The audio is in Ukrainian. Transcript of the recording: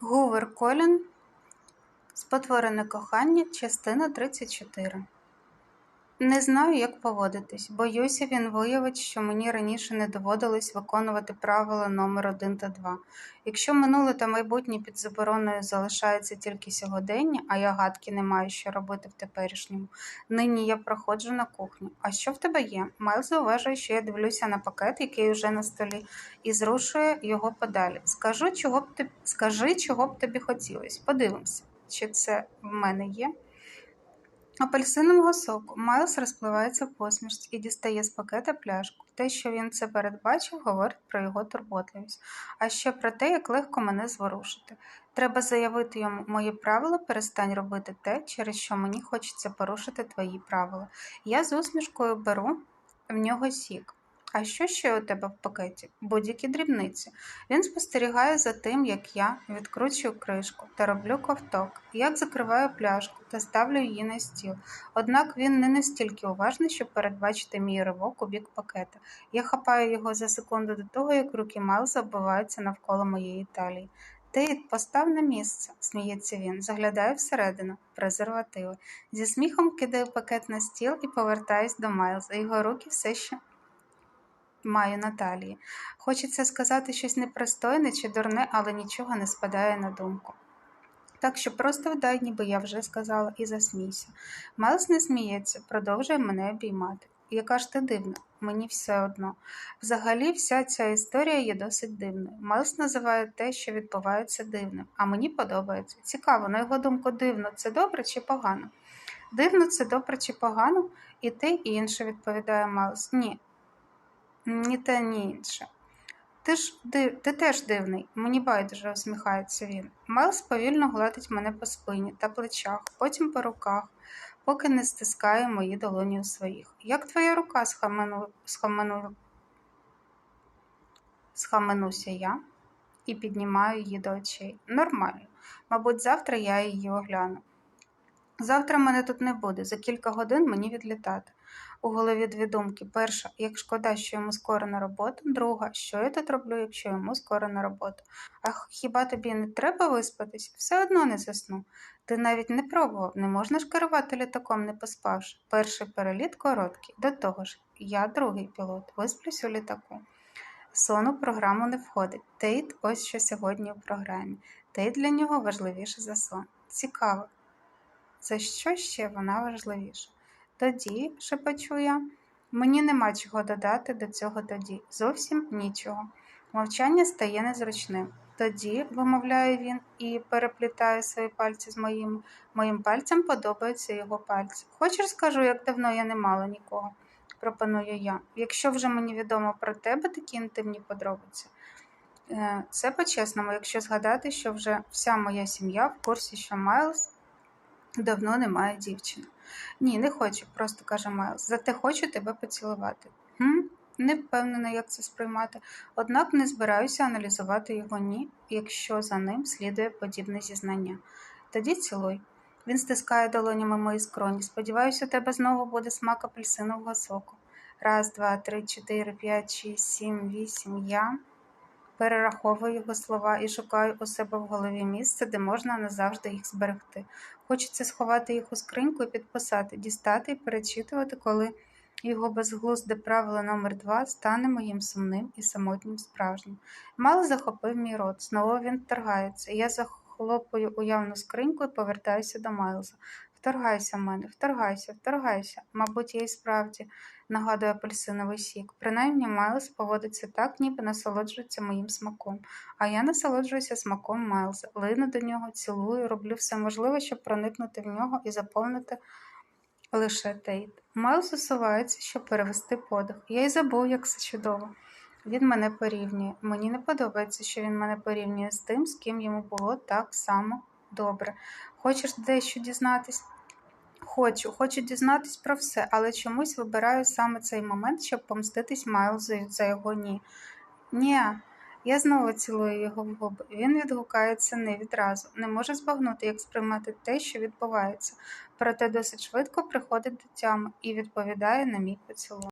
Гувер Колін Спотворене кохання, частина 34. Не знаю, як поводитись. Боюся, він виявить, що мені раніше не доводилось виконувати правила номер 1 та 2. Якщо минуле та майбутнє під забороною залишається тільки сьогодення, а я гадки не маю, що робити в теперішньому, нині я проходжу на кухню. А що в тебе є? Майл зауважує, що я дивлюся на пакет, який уже на столі, і зрушує його подалі. Скажу, чого б ти... Скажи, чого б тобі хотілося. Подивимося, чи це в мене є. Апельсинового соку. Майлз розпливається в посмішці і дістає з пакета пляшку. Те, що він це передбачив, говорить про його турботливість, а ще про те, як легко мене зворушити. Треба заявити йому мої правила, перестань робити те, через що мені хочеться порушити твої правила. Я з усмішкою беру в нього сік. А що ще у тебе в пакеті? Будь-які дрібниці. Він спостерігає за тим, як я відкручую кришку та роблю ковток, як закриваю пляшку та ставлю її на стіл. Однак він не настільки уважний, щоб передбачити мій ривок у бік пакета. Я хапаю його за секунду до того, як руки Майлза оббиваються навколо моєї талії. Тейт, постав на місце, сміється він, заглядає всередину, презервативи. Зі сміхом кидаю пакет на стіл і повертаюсь до Майлза. Його руки все ще маю на талії. Хочеться сказати щось непристойне чи дурне, але нічого не спадає на думку. Так що просто вдай, ніби я вже сказала, і засмійся. Мелс не сміється, продовжує мене обіймати. Яка ж ти дивна, мені все одно. Взагалі, вся ця історія є досить дивною. Мелс називає те, що відбувається дивним, а мені подобається. Цікаво, на його думку, дивно це добре чи погано? Дивно, це добре чи погано? І те, і інше, відповідає Мелс. Ні, ні те, ні інше. Ти ж ти, ти теж дивний, мені байдуже усміхається він. Мелс повільно гладить мене по спині та плечах, потім по руках, поки не стискає мої долоні у своїх. Як твоя рука схамену, схамену, схаменуся я і піднімаю її до очей. Нормально. Мабуть, завтра я її огляну. Завтра мене тут не буде, за кілька годин мені відлітати. У голові дві думки. Перша, як шкода, що йому скоро на роботу. Друга, що я тут роблю, якщо йому скоро на роботу. А хіба тобі не треба виспатись? Все одно не засну. Ти навіть не пробував, не можна ж керувати літаком, не поспавши. Перший переліт короткий. До того ж, я другий пілот, висплюсь у літаку. Сон у програму не входить. Тейт ось що сьогодні у програмі. Тейт для нього важливіше за сон. Цікаво. За що ще вона важливіша? Тоді, шепочу я, мені нема чого додати до цього тоді. Зовсім нічого. Мовчання стає незручним. Тоді, вимовляє він і переплітає свої пальці з моїми. Моїм пальцям подобаються його пальці. Хочеш, скажу, як давно я не мала нікого, пропоную я. Якщо вже мені відомо про тебе такі інтимні подробиці. Е, це по-чесному, якщо згадати, що вже вся моя сім'я в курсі, що Майлз давно немає дівчини. Ні, не хочу, просто каже Майлз. Зате хочу тебе поцілувати. Хм? Не впевнена, як це сприймати, однак не збираюся аналізувати його ні, якщо за ним слідує подібне зізнання. Тоді цілуй. Він стискає долонями мої скроні. Сподіваюся, у тебе знову буде смак апельсинового соку. Раз, два, три, чотири, п'ять, шість, сім, вісім. Я перераховую його слова і шукаю у себе в голові місце, де можна назавжди їх зберегти. Хочеться сховати їх у скриньку і підписати, дістати і перечитувати, коли його безглузде правило номер два стане моїм сумним і самотнім справжнім. Мало захопив мій рот, знову він вторгається. Я захлопую уявну скриньку і повертаюся до Майлза. Вторгайся в мене, вторгайся, вторгайся. Мабуть, я і справді нагадує апельсиновий сік. Принаймні, Майлз поводиться так, ніби насолоджується моїм смаком. А я насолоджуюся смаком Майлза. Лину до нього, цілую, роблю все можливе, щоб проникнути в нього і заповнити лише Тейт. Майлз усувається, щоб перевести подих. Я й забув, як це чудово. Він мене порівнює. Мені не подобається, що він мене порівнює з тим, з ким йому було так само добре. Хочеш дещо дізнатись? Хочу, хочу дізнатись про все, але чомусь вибираю саме цей момент, щоб помститись Майлзу за його ні. Ні, я знову цілую його в губи. Він відгукається не відразу, не може збагнути, як сприймати те, що відбувається, проте досить швидко приходить до тями і відповідає на мій поцілунок.